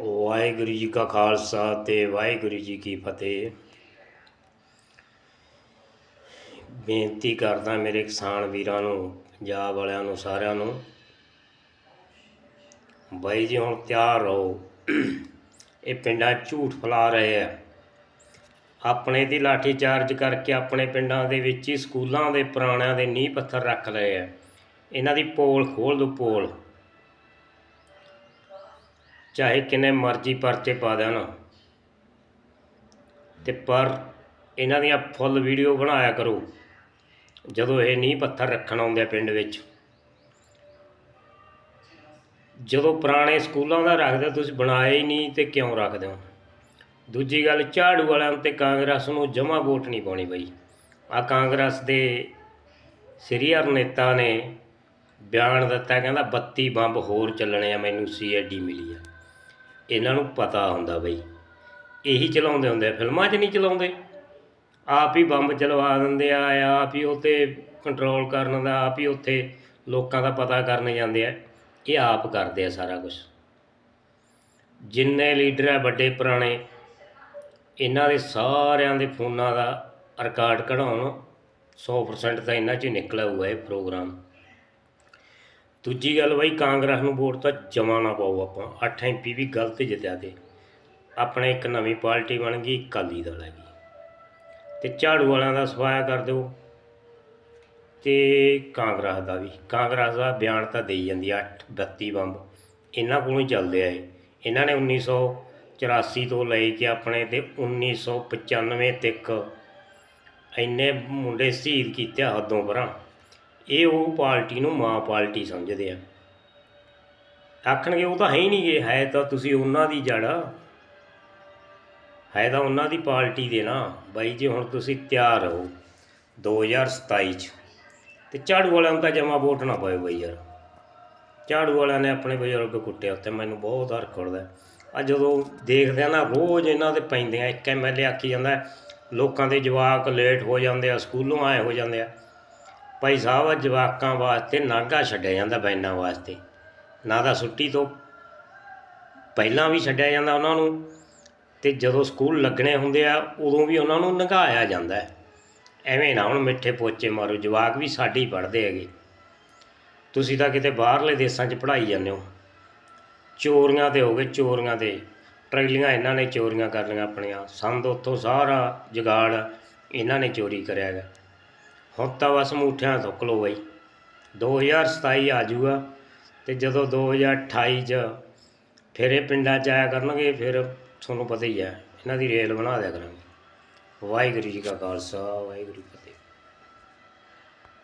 ਵਾਹਿਗੁਰੂ ਜੀ ਕਾ ਖਾਲਸਾ ਤੇ ਵਾਹਿਗੁਰੂ ਜੀ ਕੀ ਫਤਿਹ। ਬੇਨਤੀ ਕਰਦਾ ਮੇਰੇ ਕਿਸਾਨ ਵੀਰਾਂ ਨੂੰ, ਪੰਜਾਬ ਵਾਲਿਆਂ ਨੂੰ, ਸਾਰਿਆਂ ਨੂੰ, ਬਾਈ ਜੀ ਹੁਣ ਤਿਆਰ ਰਹੋ। ਇਹ ਪਿੰਡਾਂ ਝੂਠ ਫੈਲਾ ਰਹੇ ਆ। ਆਪਣੇ ਦੀ ਲਾਠੀ ਚਾਰਜ ਕਰਕੇ ਆਪਣੇ ਪਿੰਡਾਂ ਦੇ ਵਿੱਚ ਹੀ ਸਕੂਲਾਂ ਦੇ ਪੁਰਾਣਿਆਂ ਦੇ ਨੀਂਹ ਪੱਥਰ ਰੱਖ ਲਏ ਆ। ਇਹਨਾਂ ਦੀ ਪੋਲ ਖੋਲ ਦੋ ਪੋਲ। ਚਾਹੇ ਕਿੰਨੇ ਮਰਜ਼ੀ ਪਰਚੇ ਪਾ ਦੇਣ ਤੇ ਪਰ ਇਹਨਾਂ ਦੀਆਂ ਫੁੱਲ ਵੀਡੀਓ ਬਣਾਇਆ ਕਰੋ। ਜਦੋਂ ਇਹ ਨੀਂਹ ਪੱਥਰ ਰੱਖਣ ਆਉਂਦੇ ਆ ਪਿੰਡ ਵਿੱਚ। ਜਦੋਂ ਪੁਰਾਣੇ ਸਕੂਲਾਂ ਦਾ ਰੱਖਦੇ ਤੁਸੀਂ ਬਣਾਏ ਹੀ ਨਹੀਂ ਤੇ ਕਿਉਂ ਰੱਖਦੇ ਹੋ? ਦੂਜੀ ਗੱਲ, ਝਾੜੂ ਵਾਲਿਆਂ ਤੇ ਕਾਂਗਰਸ ਨੂੰ ਜਮਾ ਵੋਟ ਨਹੀਂ ਪਾਉਣੀ ਬਈ ਆ ਕਾਂਗਰਸ ਦੇ ਸੀਰੀਅਰ ਨੇਤਾ ਨੇ ਬਿਆਨ ਦਿੱਤਾ, ਕਹਿੰਦਾ 32 ਬੰਬ ਹੋਰ ਚੱਲਣੇ ਆ, ਮੈਨੂੰ ਸੀਆਈਡੀ ਮਿਲੀ ਆ। ਇਹਨਾਂ ਨੂੰ ਪਤਾ ਹੁੰਦਾ ਬਈ। ਇਹੀ ਚਲਾਉਂਦੇ ਹੁੰਦੇ ਆ, ਫਿਲਮਾਂ 'ਚ ਨਹੀਂ ਚਲਾਉਂਦੇ। ਆਪ ਹੀ ਬੰਬ ਚਲਵਾ ਦਿੰਦੇ ਆ, ਆਪ ਹੀ ਉੱਤੇ ਕੰਟਰੋਲ ਕਰਨ ਦਾ, ਆਪ ਹੀ ਉੱਥੇ ਲੋਕਾਂ ਦਾ ਪਤਾ ਕਰਨ ਜਾਂਦੇ ਆ। ਇਹ ਆਪ ਕਰਦੇ ਆ ਸਾਰਾ ਕੁਝ ਜਿੰਨੇ ਲੀਡਰ ਆ, ਵੱਡੇ, ਪੁਰਾਣੇ, ਇਹਨਾਂ ਦੇ ਸਾਰਿਆਂ ਦੇ ਫੋਨਾਂ ਦਾ ਰਿਕਾਰਡ ਕਢਾਉਣ 100% ਤਾਂ ਇਹਨਾਂ 'ਚ ਨਿਕਲਿਆ ਹੋਊਗਾ ਇਹ ਪ੍ਰੋਗਰਾਮ ਦੂਜੀ ਗੱਲ ਬਾਈ, ਕਾਂਗਰਸ ਨੂੰ ਵੋਟ ਤਾਂ ਜਮਾ ਨਾ ਪਾਓ ਆਪਾਂ। 8 ਐਮਪੀ ਵੀ ਗਲਤ ਜਿੱਤਿਆ ਤੇ। ਆਪਣੇ ਇੱਕ ਨਵੀਂ ਪਾਰਟੀ ਬਣ ਗਈ, ਅਕਾਲੀ ਦਲ ਹੈਗੀ। ਤੇ ਝਾੜੂ ਵਾਲਿਆਂ ਦਾ ਸਫਾਇਆ ਕਰ ਦਿਓ। ਤੇ ਕਾਂਗਰਸ ਦਾ ਵੀ। ਕਾਂਗਰਸ ਦਾ ਬਿਆਨ ਤਾਂ ਦੇਈ ਜਾਂਦੀ ਆ 8 32 ਬੰਬ। ਇਹਨਾਂ ਕੋਲੋਂ ਹੀ ਚੱਲਦੇ ਆਏ ਇਹਨਾਂ ਨੇ 1984 ਤੋਂ ਲੈ ਕੇ ਆਪਣੇ ਤੇ 1995 ਤੱਕ ਇੰਨੇ ਮੁੰਡੇ ਸ਼ਹੀਦ ਕੀਤੇ ਹੱਦੋਂ ਪਰਾਂ ਇਹ ਉਹ ਪਾਰਟੀ ਨੂੰ ਮਾਂ ਪਾਰਟੀ ਸਮਝਦੇ ਆ। ਆਖਣਗੇ ਉਹ ਤਾਂ ਹੈ ਹੀ ਨਹੀਂ ਗੇ ਹੈ ਤਾਂ ਤੁਸੀਂ ਉਹਨਾਂ ਦੀ ਜੜ ਹੈ ਤਾਂ ਉਹਨਾਂ ਦੀ ਪਾਰਟੀ ਦੇ ਨਾ। ਬਾਈ ਜੀ, ਹੁਣ ਤੁਸੀਂ ਤਿਆਰ ਰਹੋ 2027 ਚ। ਤੇ ਝਾੜੂ ਵਾਲਿਆਂ ਨੂੰ ਤਾਂ ਜਮਾ ਵੋਟ ਨਾ ਪਾਇਓ ਬਾਈ ਯਾਰ। ਝਾੜੂ ਵਾਲਿਆਂ ਨੇ ਆਪਣੇ ਬਜ਼ੁਰਗ ਕੁੱਟਿਆ ਉੱਤੇ ਮੈਨੂੰ ਬਹੁਤ ਹਰ ਖੜਦਾ ਆ ਜਦੋਂ ਦੇਖਦੇ ਆ ਨਾ, ਰੋਜ਼ ਇਹਨਾਂ ਦੇ ਪੈਂਦੇ ਆ, ਇੱਕ ਐਮਐਲਏ ਆਖੀ ਜਾਂਦਾ, ਲੋਕਾਂ ਦੇ ਜਵਾਕ ਲੇਟ ਹੋ ਜਾਂਦੇ ਆ, ਸਕੂਲੋਂ ਆਏ ਹੋ ਜਾਂਦੇ ਆ। ਭਾਈ ਸਾਹਿਬ ਜਵਾਕਾਂ ਵਾਸਤੇ ਨਾਗਾ ਛੱਡਿਆ ਜਾਂਦਾ ਬੈਨਾਂ ਵਾਸਤੇ। ਨਾ ਤਾਂ ਛੁੱਟੀ ਤੋਂ ਪਹਿਲਾਂ ਵੀ ਛੱਡਿਆ ਜਾਂਦਾ ਉਹਨਾਂ ਨੂੰ ਤੇ ਜਦੋਂ ਸਕੂਲ ਲੱਗਣੇ ਹੁੰਦੇ ਆ, ਉਦੋਂ ਵੀ ਉਹਨਾਂ ਨੂੰ ਨਗਾਇਆ ਜਾਂਦਾ ਹੈ। ਐਵੇਂ ਨਾ ਹੁਣ ਮਿੱਠੇ ਪੋਚੇ ਮਾਰੋ, ਜਵਾਕ ਵੀ ਸਾਡੇ ਹੀ ਪੜ੍ਹਦੇ ਹੈਗੇ। ਤੁਸੀਂ ਤਾਂ ਕਿਤੇ ਬਾਹਰਲੇ ਦੇਸ਼ਾਂ 'ਚ ਪੜ੍ਹਾਈ ਜਾਂਦੇ ਹੋ। ਚੋਰੀਆਂ ਤੇ ਹੋ ਗਏ, ਚੋਰੀਆਂ ਤੇ। ਟਰੈਲੀਆਂ ਇਹਨਾਂ ਨੇ ਚੋਰੀਆਂ ਕਰ ਲਈਆਂ ਆਪਣੀਆਂ। ਸੰਦ ਉੱਥੋਂ ਸਾਰਾ ਜਗਾੜ ਇਹਨਾਂ ਨੇ ਚੋਰੀ ਕਰਿਆ ਹੈਗਾ। ਹੁਣ ਤਾਂ ਬਸ ਮੁੱਠਿਆਂ ਥੁੱਕ ਲਓ ਬਈ। 2027 ਆ ਜਾਊਗਾ ਤੇ ਜਦੋਂ 2028 ਚ ਫਿਰ ਇਹ ਪਿੰਡਾਂ ਚ ਆਇਆ ਕਰਨਗੇ, ਫਿਰ ਤੁਹਾਨੂੰ ਪਤਾ ਹੀ ਹੈ ਇਹਨਾਂ ਦੀ ਰੇਲ ਬਣਾ ਦਿਆ ਕਰਾਂਗੇ। ਵਾਹਿਗੁਰੂ ਜੀ ਕਾ ਖਾਲਸਾ, ਵਾਹਿਗੁਰੂ ਜੀ